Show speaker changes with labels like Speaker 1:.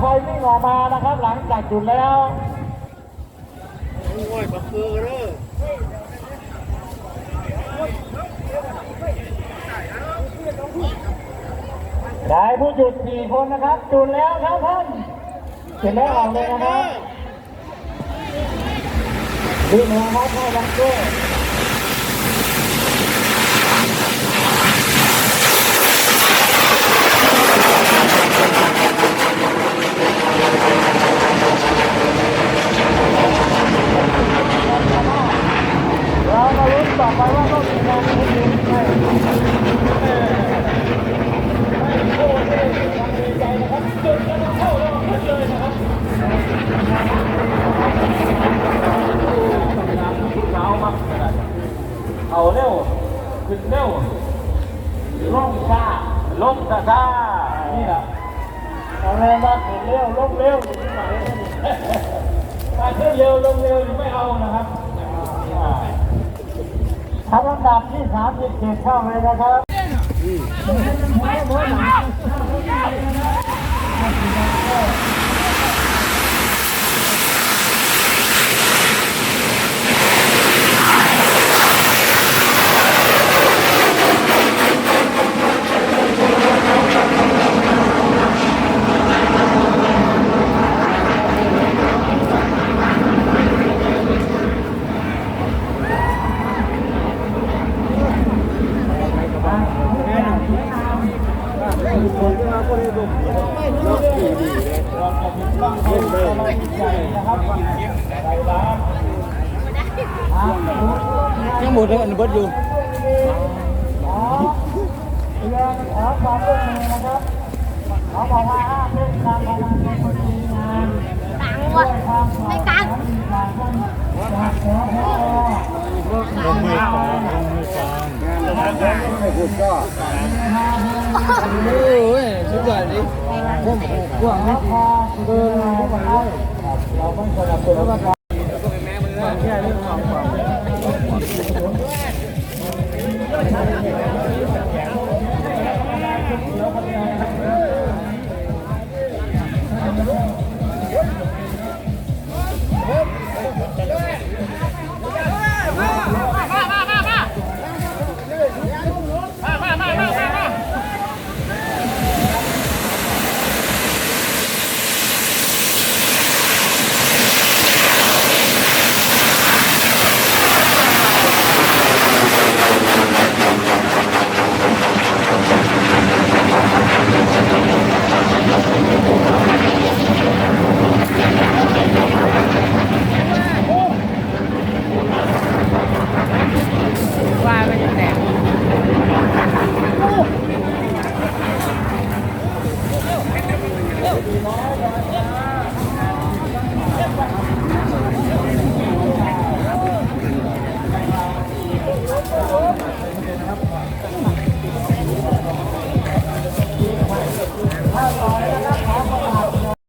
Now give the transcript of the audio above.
Speaker 1: ไฟวิ่งออกมานะครับ หลังจากจุดแล้ว
Speaker 2: โอ้ยบักเกอร์เด้อ
Speaker 1: ได้ผู้จุดสี่คนนะครับ จุดแล้วครับท่านเสร็จแล้วออกเลยนะครับวิ่งมาครับให้ลังเกอร์เรามาลุ้นต่อไปว่าต้องมีงานที่ดีไหม เอาเร็ว ขึ้นเร็วลงช้าลงช้าช้านี่แหละเอาเร็วมาขึ้นเร็ว ลงเร็วมาขึ้นเร็ว ลงเร็วไม่เอานะครับทำลำดับที่สามสิบเจ็ดเข้าเลยนะครับ
Speaker 2: ยังหมดเลยอันเบิดอยู่
Speaker 1: ขอเรียนขอความร่วมมือนะครับเขาบอกว่าห้ามเล่นการพนันในคนมีงาน
Speaker 3: ตังค์ว่ะไม่ตังค์
Speaker 2: ให้พูดก็โอ้ยสุดยอดดิผมกว้างนิด
Speaker 1: พอเดินเข้าไปเลยเราไม่สนับสนุนว่า
Speaker 3: Oh my
Speaker 1: God.